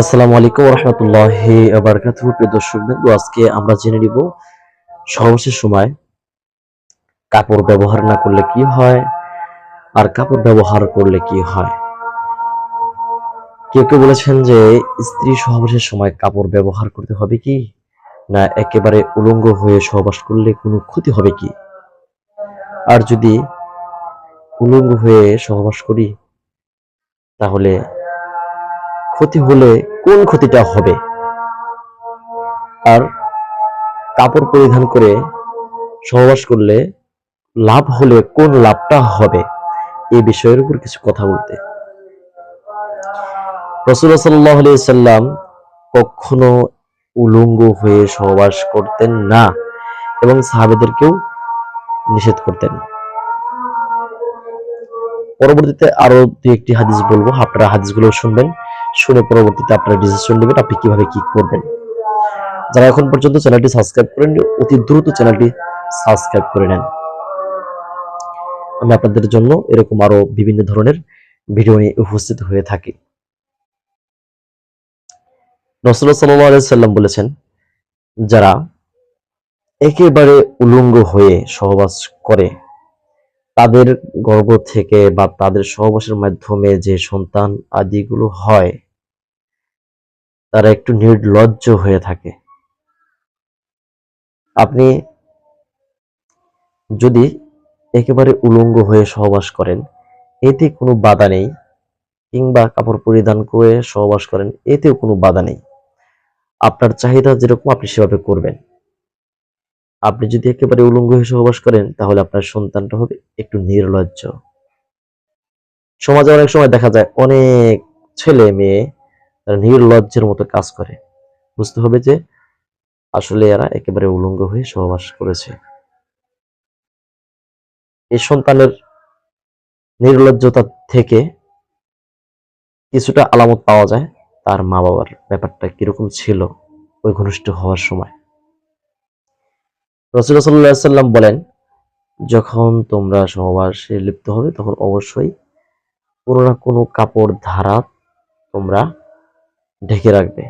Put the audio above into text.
আসসালামু আলাইকুম রহমতুল্লাহি প্রিয় দর্শক বিন্দু আজকে আমরা জেনে নিব সহবাসের সময় কাপড় ব্যবহার না করলে কি হয় আর কাপড় ব্যবহার করলে কি হয়। কেউ কেউ বলেছেন যে স্ত্রী সহবাসের সময় কাপড় ব্যবহার করতে হবে কি? না, একেবারে উলঙ্গ হয়ে সহবাস করলে কোনো ক্ষতি হবে কি? আর যদি উলঙ্গ হয়ে সহবাস করি, তাহলে ক্ষতি হলে কোন ক্ষতিটা হবে? আর কাপড় পরিধান করে সহবাস করলে লাভ হলে কোন লাভটা হবে? এই বিষয়ের উপর কিছু কথা বলতে। রসুল্লাহ সাল্লাহ সাল্লাম কখনো উলঙ্গ হয়ে সহবাস করতেন না এবং সাহাবেদেরকেও নিষেধ করতেন পরবর্তীতে আরও দু একটি হাদিস বলব। আপনারা হাদিসগুলো শুনবেন। শুনে পরবর্তীতে আপনারা ডিসিশন নেবেন আপনি কীভাবে কি করবেন। যারা এখন পর্যন্ত চ্যানেলটি সাবস্ক্রাইব করেন অতি দ্রুত চ্যানেলটি সাবস্ক্রাইব করে নেন। আমি আপনাদের জন্য এরকম আরও বিভিন্ন ধরনের ভিডিও নিয়ে উপস্থিত হয়ে থাকি। রসুল্লাহ সাল্লাহ সাল্লাম বলেছেন, যারা একেবারে উলঙ্গ হয়ে সহবাস করে তাদের গর্ভ থেকে বা তাদের সহবাসের মাধ্যমে যে সন্তান আদিগুলো হয়, তারা একটু নির্লজ্জ হয়ে থাকে। আপনি যদি একেবারে উলঙ্গ হয়ে সহবাস করেন, এতে কোনো বাধা নেই, কিংবা কাপড় পরিধান করে সহবাস করেন, এতেও কোনো বাধা নেই। আপনার চাহিদা যেরকম আপনি সেভাবে করবেন। আপনি যদি একেবারে উলঙ্গ হয়ে সহবাস করেন, তাহলে আপনার সন্তানটা হবে একটু নির্লজ্জ। সমাজে অনেক সময় দেখা যায় অনেক ছেলে মেয়ে তারা নির্লজ্জের মতো কাজ করে। বুঝতে হবে যে আসলে এরা একেবারে উলঙ্গ হয়ে সহবাস করেছে। এই সন্তানের নির্লজ্জতা থেকে কিছুটা আলামত পাওয়া যায়। তার মা বাবার ব্যাপারটা কীরকম ছিল, ওই ঘনিষ্ঠ হওয়ার সময়। রসুল্লাহ সাল্লাহ সাল্লাম বলেন, যখন তোমরা সহবাসে লিপ্ত হবে, তখন অবশ্যই কোনো না কোনো কাপড়, ধারা তোমরা ঢেকে রাখবে।